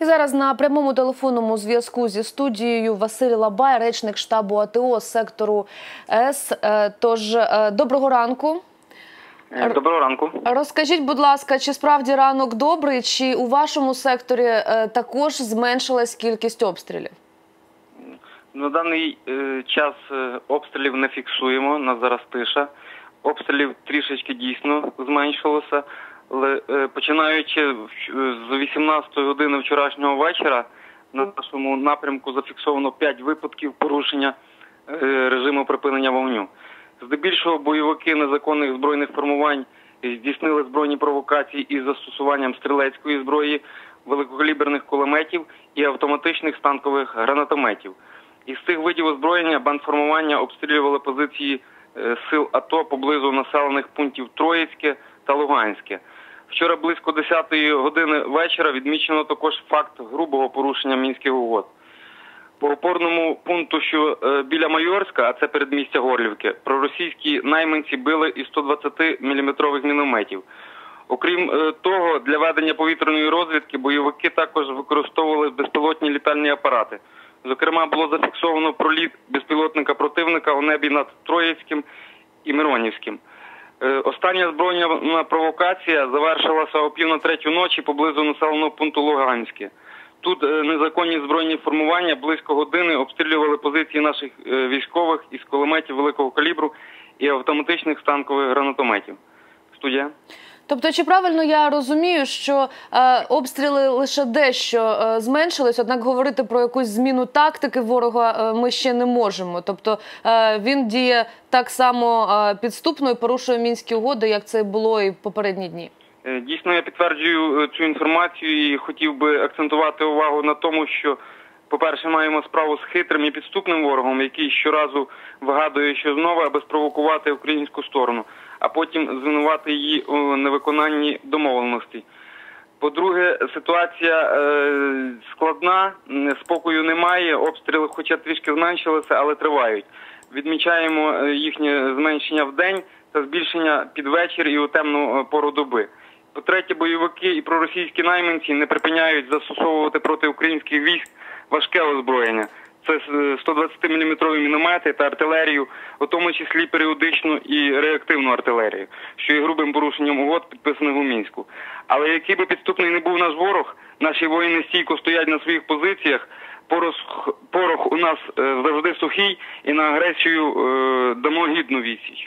І зараз на прямому телефонному зв'язку зі студією Василь Лабай, речник штабу АТО сектору С. Е, Тож е, доброго ранку. Е, Доброго ранку. Розкажіть, будь ласка, чи справді ранок добрий, чи у вашому секторі також зменшилась кількість обстрілів? На даний час обстрілів не фіксуємо. На зараз тиша. Обстрілів трішечки дійсно зменшилося, починаючи в- з 18 години вчорашнього вечора на нашому напрямку зафіксовано 5 випадків порушення е, режиму припинення вогню. Здебільшого бойовики незаконних збройних формувань здійснили збройні провокації із застосуванням стрілецької зброї, великокаліберних кулеметів і автоматичних станкових гранатометів. Із цих видів озброєння бандформування обстрілювали позиції е, сил АТО поблизу населених пунктів Троїцьке та Луганське. Вчора близько 10-ї години вечора відмічено також факт грубого порушення мінських угод. По опорному пункту, що е, біля Майорська, а це передмістя Горлівки, проросійські найманці били із 120 мм мінометів. Окрім е, того, для ведення повітряної розвідки бойовики також використовували безпілотні літальні апарати. Зокрема, було зафіксовано проліт безпілотника противника у небі над Троїцьким і Миронівським. Е, Остання збройна провокація завершилася о пів на третю ночі поблизу населеного пункту Луганське. Тут е, незаконні збройні формування близько години обстрілювали позиції наших е, військових із кулеметів великого калібру і автоматичних станкових гранатометів. Студія. Тобто, чи правильно я розумію, що е, обстріли лише дещо е, зменшились, однак говорити про якусь зміну тактики ворога е, ми ще не можемо. Тобто е, він діє так само е, підступно і порушує мінські угоди, як це було і в попередні дні. Е, Дійсно, я підтверджую цю інформацію і хотів би акцентувати увагу на тому, що, по-перше, маємо справу з хитрим і підступним ворогом, який щоразу вигадує щось нове, аби спровокувати українську сторону, а потім звинувати її у невиконанні домовленостей. По-друге, ситуація е, складна, спокою немає, обстріли, хоча трішки зменшилися, але тривають. Відмічаємо е, їхнє зменшення в день та збільшення під вечір і у темну е, пору доби. По-третє, бойовики і проросійські найманці не припиняють застосовувати проти українських військ важке озброєння. Це 120-мм міномети та артилерію, у тому числі періодичну і реактивну артилерію, що є грубим порушенням угод, підписаних у мінську. Але який би підступний не був наш ворог, наші воїни стійко стоять на своїх позиціях. Порох, порох у нас е, завжди сухий, і на агресію е, дамо гідну відсіч.